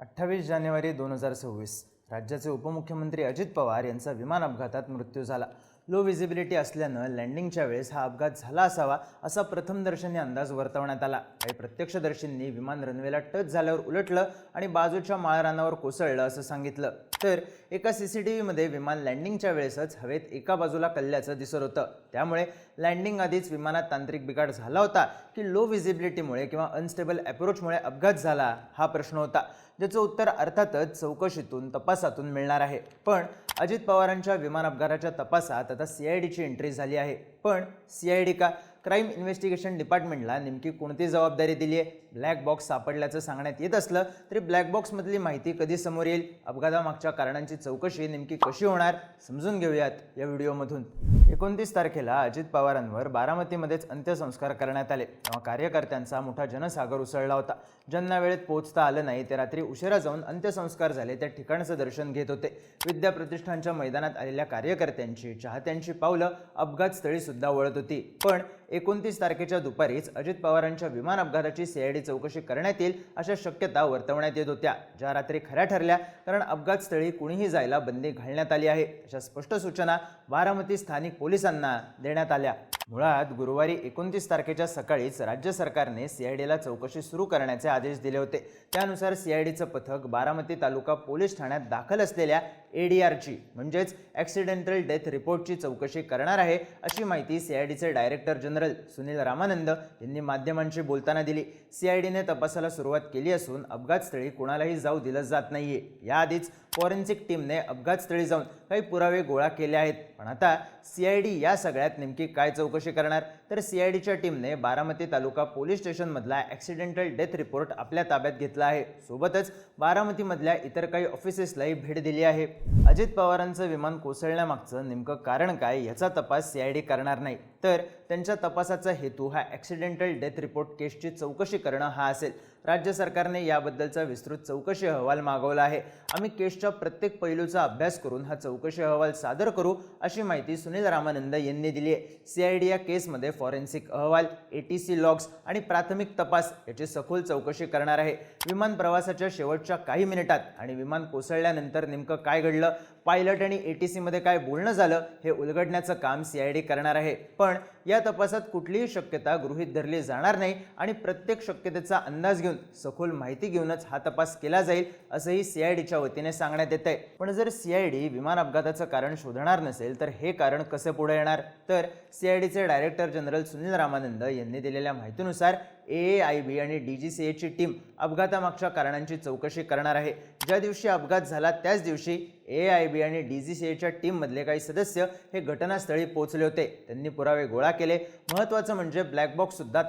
अठ्ठावीस जानेवारी दोन हजार सव्वीस. राज्याचे उपमुख्यमंत्री अजित पवार यांचा विमान अपघातात मृत्यू झाला. लो व्हिजिबिलिटी असल्यानं लँडिंगच्या वेळेस हा अपघात झाला असावा असा प्रथमदर्शनी अंदाज वर्तवण्यात आला. काही प्रत्यक्षदर्शींनी विमान रनवेला टच झाल्यावर उलटलं आणि बाजूच्या माळरानावर कोसळलं असं सांगितलं. तर एका सी सी टी व्हीमध्ये विमान लँडिंगच्या वेळेसच हवेत एका बाजूला कल्ल्याचं दिसत होतं. त्यामुळे लँडिंग आधीच विमानात तांत्रिक बिघाड झाला होता की लो विजिबिलिटीमुळे किंवा अनस्टेबल अप्रोचमुळे अपघात झाला हा प्रश्न होता ज्याचं उत्तर अर्थातच चौकशीतून तपासातून मिळणार आहे. पण अजित पवारांच्या विमान अपघाताच्या तपासात आता सी आय डीची एंट्री झाली आहे. पण सी आय डी का? क्राईम इन्व्हेस्टिगेशन डिपार्टमेंटला नेमकी कोणती जबाबदारी दिली आहे ब्लॅक बॉक्स सापडल्याचं सांगण्यात येत असलं तरी ब्लॅक बॉक्समधली माहिती कधी समोर येईल? अपघातामागच्या कारणांची चौकशी नेमकी कशी होणार? समजून घेऊयात या व्हिडिओमधून. एकोणतीस तारखेला अजित पवारांवर बारामतीमध्येच अंत्यसंस्कार करण्यात आले. तेव्हा कार्यकर्त्यांचा मोठा जनसागर उसळला होता. ज्यांना वेळेत पोहोचता आलं नाही ते रात्री उशिरा जाऊन अंत्यसंस्कार झाले. त्या ठिकाणचं दर्शन घेत होते. विद्या प्रतिष्ठानच्या मैदानात आलेल्या कार्यकर्त्यांची चाहत्यांची पावलं अपघातस्थळी सुद्धा वळत होती. पण एकोणतीस तारखेच्या दुपारीच अजित पवारांच्या विमान अपघाताची सीआयडी चौकशी करण्यात येईल अशा शक्यता वर्तवण्यात येत होत्या ज्या रात्री खऱ्या ठरल्या कारण अपघातस्थळी कुणीही जायला बंदी घालण्यात आली आहे. अशा स्पष्ट सूचना बारामती स्थानिक पोलिसांना देण्यात आल्या. मुळात गुरुवारी एकोणतीस तारखेच्या सकाळीच राज्य सरकारने सीआयडीला चौकशी सुरू करण्याचे आदेश दिले होते. त्यानुसार सीआयडीचं पथक बारामती तालुका पोलीस ठाण्यात दाखल असलेल्या एडीआरची म्हणजेच ॲक्सिडेंटल डेथ रिपोर्टची चौकशी करणार आहे अशी माहिती सीआयडीचे डायरेक्टर जनरल सुनील रामानंद यांनी माध्यमांशी बोलताना दिली. सीआयडीने तपासाला सुरुवात केली असून अपघातस्थळी कुणालाही जाऊ दिलं जात नाहीये. याआधीच फॉरेन्सिक टीमने अपघातस्थळी जाऊन काही पुरावे गोळा केले आहेत. पण आता सीआयडी या सगळ्यात नेमकी काय चौकशी करणार? तर सीआयडीच्या टीमने बारामती तालुका पोलीस स्टेशनमधला ॲक्सिडेंटल डेथ रिपोर्ट आपल्या ताब्यात घेतला आहे. सोबतच बारामतीमधल्या इतर काही ऑफिसेसलाही भेट दिली आहे. अजित पवारांचं विमान कोसळण्यामागचं नेमकं कारण काय याचा तपास सीआयडी करणार नाही. तर त्यांच्या तपासाचा हेतू हा ॲक्सिडेंटल डेथ रिपोर्ट केसची चौकशी करणं हा असेल. राज्य सरकारने याबद्दलचा विस्तृत चौकशी अहवाल मागवला आहे. आम्ही केसच्या प्रत्येक पैलूचा अभ्यास करून हा चौकशी अहवाल सादर करू अशी माहिती सुनील रामानंद यांनी दिली आहे. सीआयडी या केसमध्ये फॉरेन्सिक अहवाल ए टी सी लॉग्स आणि प्राथमिक तपास याची सखोल चौकशी करणार आहे. विमान प्रवासाच्या शेवटच्या काही मिनिटात आणि विमान कोसळल्यानंतर नेमकं काय घडलं पायलट आणि ए टी सीमध्ये काय बोलणं झालं हे उलगडण्याचं काम सीआयडी करणार आहे. पण या तपासात कुठलीही शक्यता गृहीत धरली जाणार नाही आणि प्रत्येक शक्यतेचा अंदाज घेऊन सखोल माहिती घेऊनच हा तपास केला जाईल असंही सीआयडीच्या वतीने सांगण्यात येत आहे पण जर सीआयडी विमान अपघाताचं कारण शोधणार नसेल तर हे कारण कसं पुढे येणार? तर सीआयडीचे डायरेक्टर जनरल सुनील रामानंद यांनी दिलेल्या माहितीनुसार ए आय बी आणि डी जी सी एची टीम अपघातामागच्या कारणांची चौकशी करणार आहे. ज्या दिवशी अपघात झाला त्याच दिवशी ए आय बी आणि डी जी सी एच्या टीममधले काही सदस्य हे घटनास्थळी पोहोचले होते. त्यांनी पुरावे गोळा केले. महत्त्वाचं म्हणजे ब्लॅक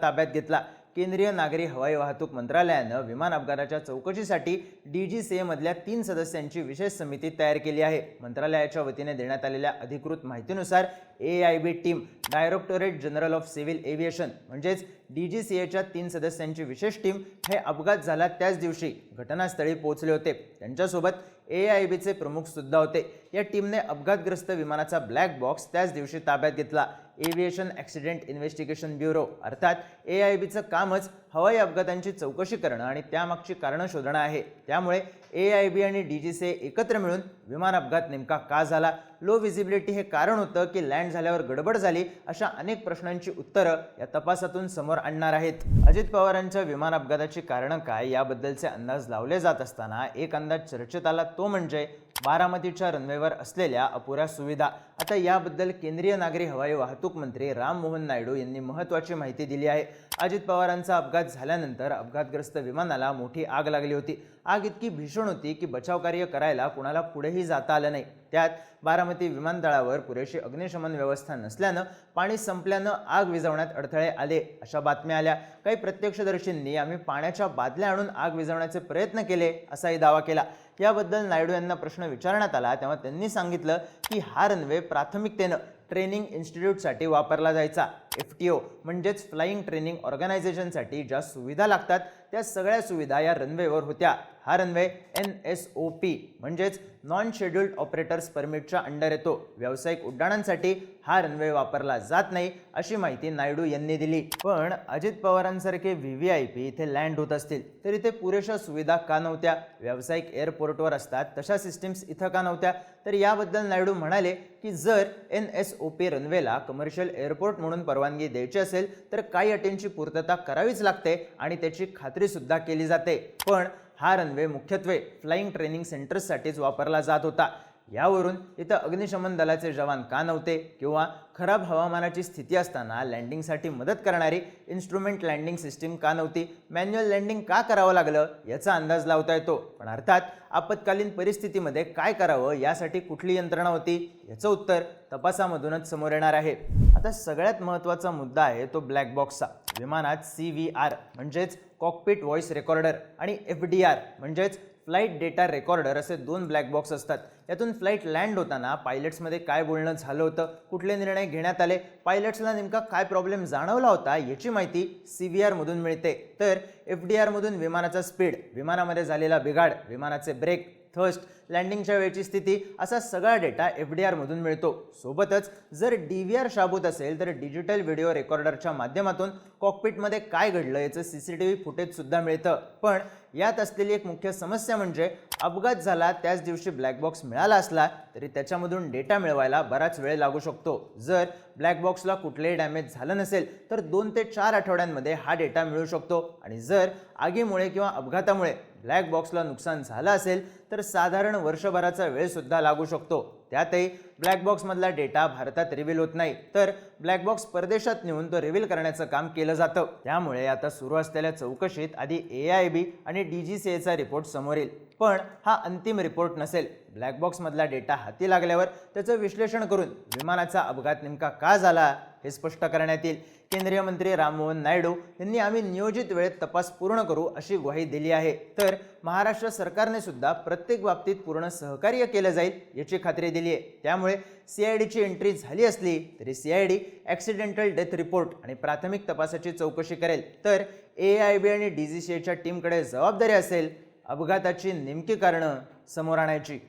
ताब्यात घेतला. केंद्रीय नागरी हवाई वाहतूक मंत्रालयानं विमान अपघाताच्या चौकशीसाठी डी जी सी एमधल्या तीन सदस्यांची विशेष समिती तयार केली आहे. मंत्रालयाच्या वतीने देण्यात आलेल्या अधिकृत माहितीनुसार A I B team directorate general of civil aviation म्हणजेच डी जी सी एच्या तीन सदस्यांची विशेष टीम हे अपघात झाला त्याच दिवशी घटनास्थळी पोहोचले होते. त्यांच्यासोबत ए आय बीचे प्रमुख सुद्धा होते. या टीमने अपघातग्रस्त विमानाचा ब्लॅक बॉक्स त्याच दिवशी ताब्यात घेतला. एव्हिएशन ॲक्सिडेंट इन्व्हेस्टिगेशन ब्युरो अर्थात ए आय बीचं कामच हवाई अपघातांची चौकशी करणं आणि त्यामागची कारणं शोधणं आहे. त्यामुळे ए आय बी आणि डी जी सी एकत्र मिळून विमान अपघात नेमका का झाला? लो व्हिजिबिलिटी हे कारण होतं की लँड झाल्यावर गडबड झाली अशा अनेक प्रश्नांची उत्तरं या तपासातून समोर आणणार आहेत. अजित पवारांच्या विमान अपघाताची कारणं काय? याबद्दलचे अंदाज लावले जात असताना एक अंदाज चर्चेत आला तो म्हणजे बारामतीच्या रनवेवर असलेल्या अपुऱ्या सुविधा. आता याबद्दल केंद्रीय नागरी हवाई वाहतूक मंत्री राम मोहन नायडू यांनी महत्त्वाची माहिती दिली आहे. अजित पवारांचा अपघात झाल्यानंतर अपघातग्रस्त विमानाला मोठी आग लागली होती. आग इतकी भीषण होती की बचावकार्य करायला कुणाला पुढेही जाता आलं नाही. त्यात बारामती विमानतळावर पुरेशी अग्निशमन व्यवस्था नसल्यानं पाणी संपल्यानं आग विझवण्यात अडथळे आले अशा बातम्या आल्या. काही प्रत्यक्षदर्शींनी आम्ही पाण्याच्या बादल्या आणून आग विझवण्याचे प्रयत्न केले असाही दावा केला. याबद्दल नायडू यांना प्रश्न विचारण्यात आला तेव्हा त्यांनी सांगितलं की हा रनवे प्राथमिकतेनं ट्रेनिंग इन्स्टिट्यूटसाठी वापरला जायचा. एफ टी ओ म्हणजेच फ्लाईंग ट्रेनिंग ऑर्गनायझेशनसाठी ज्या सुविधा लागतात त्या सगळ्या सुविधा या रनवेवर होत्या. हा runway N S O P म्हणजेच नॉन शेड्युल्ड ऑपरेटर्स परमिटच्या अंडर येतो. व्यावसायिक उड्डाणांसाठी हा रनवे वापरला जात नाही अशी माहिती नायडू यांनी दिली. पण अजित पवारांसारखे व्ही व्ही आय पी इथे लँड होत असतील तर इथे पुरेशा सुविधा का नव्हत्या? व्यावसायिक एअरपोर्टवर असतात तशा सिस्टीम्स इथं का नव्हत्या? तर याबद्दल नायडू म्हणाले की जर एन एस ओ पी रनवेला कमर्शियल एअरपोर्ट म्हणून परवानगी द्यायची असेल तर काही अटींची पूर्तता करावीच लागते आणि त्याची खात्रीसुद्धा केली जाते. पण हा रनवे मुख्यत्वे फ्लाईंग ट्रेनिंग सेंटर्ससाठीच वापरला जात होता. यावरून इथं अग्निशमन दलाचे जवान का नव्हते किंवा खराब हवामानाची स्थिती असताना लँडिंगसाठी मदत करणारी इन्स्ट्रुमेंट लँडिंग सिस्टीम का नव्हती मॅन्युअल लँडिंग का करावं लागलं याचा अंदाज लावता येतो. पण अर्थात आपत्कालीन परिस्थितीमध्ये काय करावं यासाठी कुठली यंत्रणा होती? याचं उत्तर तपासामधूनच समोर येणार आहे. आता सगळ्यात महत्त्वाचा मुद्दा आहे तो ब्लॅक बॉक्सचा विमानात सी व्ही आर म्हणजेच कॉकपिट व्हॉइस रेकॉर्डर आणि एफ डी आर म्हणजेच फ्लाईट डेटा रेकॉर्डर असे दोन ब्लॅक बॉक्स असतात. यातून फ्लाईट लँड होताना पायलट्समध्ये काय बोलणं झालं होतं कुठले निर्णय घेण्यात आले पायलट्सला नेमका काय प्रॉब्लेम जाणवला होता याची माहिती सी व्ही आरमधून मिळते. तर एफ डी आरमधून विमानाचा स्पीड विमानामध्ये झालेला बिघाड विमानाचे ब्रेक थर्स्ट लँडिंगच्या वेळची स्थिती असा सगळा डेटा एफ डी आरमधून मिळतो. सोबतच जर डी व्ही आर शाबूत असेल तर डिजिटल व्हिडिओ रेकॉर्डरच्या माध्यमातून कॉकपिटमध्ये काय घडलं याचं सी सी टी व्ही फुटेजसुद्धा मिळतं. पण यात असलेली एक मुख्य समस्या म्हणजे अपघात झाला त्याच दिवशी ब्लॅक बॉक्स मिळाला असला तरी त्याच्यामधून डेटा मिळवायला बराच वेळ लागू शकतो. जर ब्लॅक बॉक्सला कुठलेही डॅमेज झालं नसेल तर दोन ते चार आठवड्यांमध्ये हा डेटा मिळू शकतो. आणि जर आगीमुळे किंवा अपघातामुळे ब्लॅक बॉक्सला नुकसान झालं असेल तर साधारण वर्षभराचा वेळसुद्धा लागू शकतो. त्यातही ब्लॅक बॉक्समधला डेटा भारतात रिव्हील होत नाही. तर ब्लॅक बॉक्स परदेशात नेऊन तो रिव्हील करण्याचं काम केलं जातं. त्यामुळे आता सुरू असलेल्या चौकशीत आधी ए आय बी आणि डी जी सी एचा रिपोर्ट समोर येईल. पण हा अंतिम रिपोर्ट नसेल. ब्लॅक बॉक्समधला डेटा हाती लागल्यावर त्याचं विश्लेषण करून विमानाचा अपघात नेमका का झाला हे स्पष्ट करण्यात येईल. केंद्रीय मंत्री राममोहन नायडू यांनी आम्ही नियोजित वेळेत तपास पूर्ण करू अशी ग्वाही दिली आहे. तर महाराष्ट्र सरकारने सुद्धा प्रत्येक बाबतीत पूर्ण सहकार्य केलं जाईल याची खात्री दिली आहे. त्यामुळे त्यामुळे सी आय डीची एंट्री झाली असली तरी C I D accidental death report आणि प्राथमिक तपासाची चौकशी करेल. तर ए आय बी आणि डी जी सी एच्या टीमकडे जबाबदारी असेल अपघाताची नेमकी कारणं समोर आणायची.